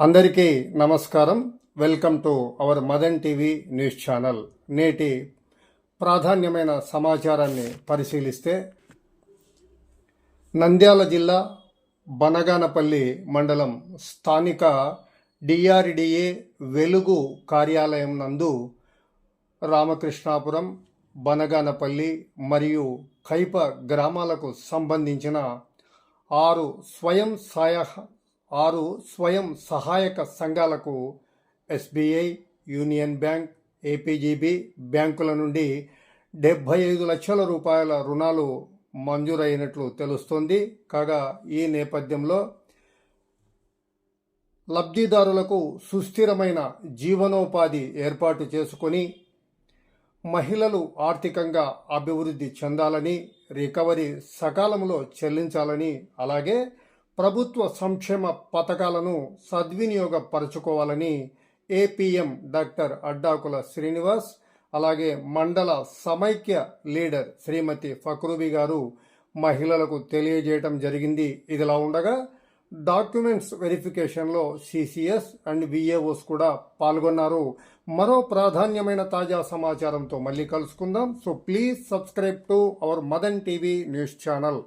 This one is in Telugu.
అందరికీ నమస్కారం. Welcome to our Madan TV news channel. నేటి ప్రాధాన్యమైన సమాచారాన్ని పరిశీలిస్తే నంద్యాల జిల్లా బనగానపల్లి మండలం స్థానిక డిఆర్డిఏ వెలుగు కార్యాలయం నందు రామకృష్ణాపురం బనగానపల్లి మరియు కైప గ్రామాలకు సంబంధించిన ఆరు స్వయం సహాయ ఆరు స్వయం సహాయక సంఘాలకు ఎస్బీఐ యూనియన్ బ్యాంక్ ఏపీజీబీ బ్యాంకుల నుండి డెబ్బై ఐదు లక్షల రూపాయల రుణాలు మంజూరైనట్లు తెలుస్తోంది. కాగా ఈ నేపథ్యంలో లబ్ధిదారులకు సుస్థిరమైన జీవనోపాధి ఏర్పాటు చేసుకొని మహిళలు ఆర్థికంగా అభివృద్ధి చెందాలని రికవరీ సకాలంలో చెల్లించాలని అలాగే ప్రభుత్వ సంక్షేమ పథకాలను సద్వినియోగపరచుకోవాలని ఏపీఎం డాక్టర్ అడ్డాకుల శ్రీనివాస్ అలాగే మండల సమైక్య లీడర్ శ్రీమతి ఫక్రూబి గారు మహిళలకు తెలియజేయటం జరిగింది. ఇదిలా ఉండగా డాక్యుమెంట్స్ వెరిఫికేషన్లో సిసిఎస్ అండ్ విఏఓస్ కూడా పాల్గొన్నారు. మరో ప్రాధాన్యమైన తాజా సమాచారంతో మళ్ళీ కలుసుకుందాం. So please subscribe to our Madan TV news channel.